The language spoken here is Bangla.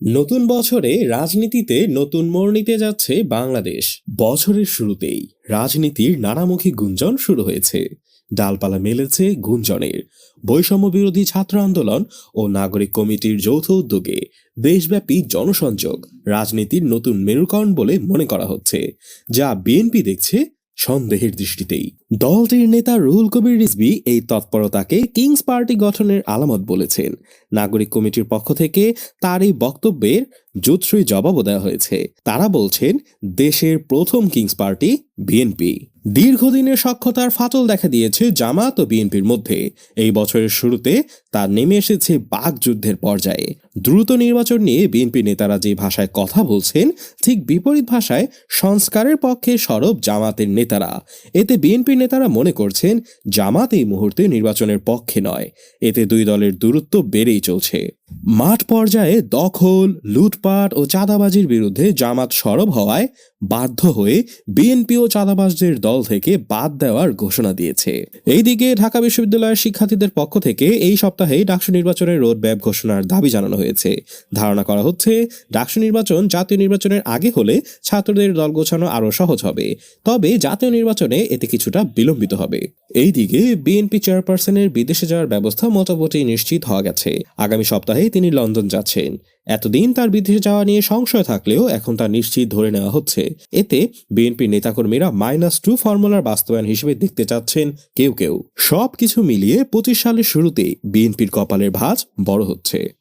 নতুন বছরে রাজনীতিতে নতুন মোড় নিতে যাচ্ছে বাংলাদেশ। বছরের শুরুতেই রাজনীতির নানামুখী গুঞ্জন শুরু হয়েছে। ডালপালা মেলেছে গুঞ্জনের। বৈষম্য বিরোধী ছাত্র আন্দোলন ও নাগরিক কমিটির যৌথ উদ্যোগে দেশব্যাপী জনসংযোগ রাজনীতির নতুন মেরুকরণ বলে মনে করা হচ্ছে। যা বিএনপি দেখছে সন্দেহের দৃষ্টিতেই। দলটির নেতা রুহুল কবির রিজবি এই তৎপরতাকে কিংস পার্টি গঠনের আলামত বলেছেন। নাগরিক কমিটির পক্ষ থেকে তার এই বক্তব্যের জুৎসই জবাবও দেওয়া হয়েছে। তারা বলছেন, দেশের প্রথম কিংস পার্টি বিএনপি দীর্ঘদিনের সক্ষতার ফাটল দেখা দিয়েছে জামাত ও বিএনপির মধ্যে। এই বছরের শুরুতে তা নেমে এসেছে বাক যুদ্ধের পর্যায়ে। দ্রুত নির্বাচন নিয়ে বিএনপি নেতারা যে ভাষায় কথা বলছেন, ঠিক বিপরীত ভাষায় সংস্কারের পক্ষে সরব জামাতের নেতারা। এতে বিএনপি নেতারা মনে করছেন, জামাত এই মুহূর্তে নির্বাচনের পক্ষে নয়। এতে দুই দলের দূরত্ব বেড়েই চলছে। মাঠ পর্যায়ে দখল, লুটপাট ও চাঁদাবাজির বিরুদ্ধে জামাত সরব হওয়ায় বাধ্য হয়ে বিএনপি ও চাঁদাবাজদের দল থেকে বাদ দেওয়ার ঘোষণা দিয়েছে। এইদিকে ঢাকা বিশ্ববিদ্যালয়ের শিক্ষার্থীদের পক্ষ থেকে এই সপ্তাহে ডাকসু নির্বাচনের রোড ম্যাপ ঘোষণার দাবি জানানো হয়েছে। ধারণা করা হচ্ছে, ডাকসু নির্বাচন জাতীয় নির্বাচনের আগে হলে ছাত্রদের দল গোছানো আরও সহজ হবে। তবে জাতীয় নির্বাচনে এতে কিছুটা বিলম্বিত হবে। এইদিকে বিএনপি চেয়ারপারসনের বিদেশে যাওয়ার ব্যবস্থা মোটামুটি নিশ্চিত হওয়া গেছে। আগামী সপ্তাহে তিনি লন্ডন যাচ্ছেন। এতদিন তার বিদেশে যাওয়া নিয়ে সংশয় থাকলেও এখন তা নিশ্চিত ধরে নেওয়া হচ্ছে। এতে বিএনপি নেতাকর্মীরা মাইনাস টু ফর্মুলার বাস্তবায়ন হিসেবে দেখতে চাচ্ছেন কেউ কেউ। সব কিছু মিলিয়ে পঁচিশ সালের শুরুতেই বিএনপির কপালের ভাঁজ বড় হচ্ছে।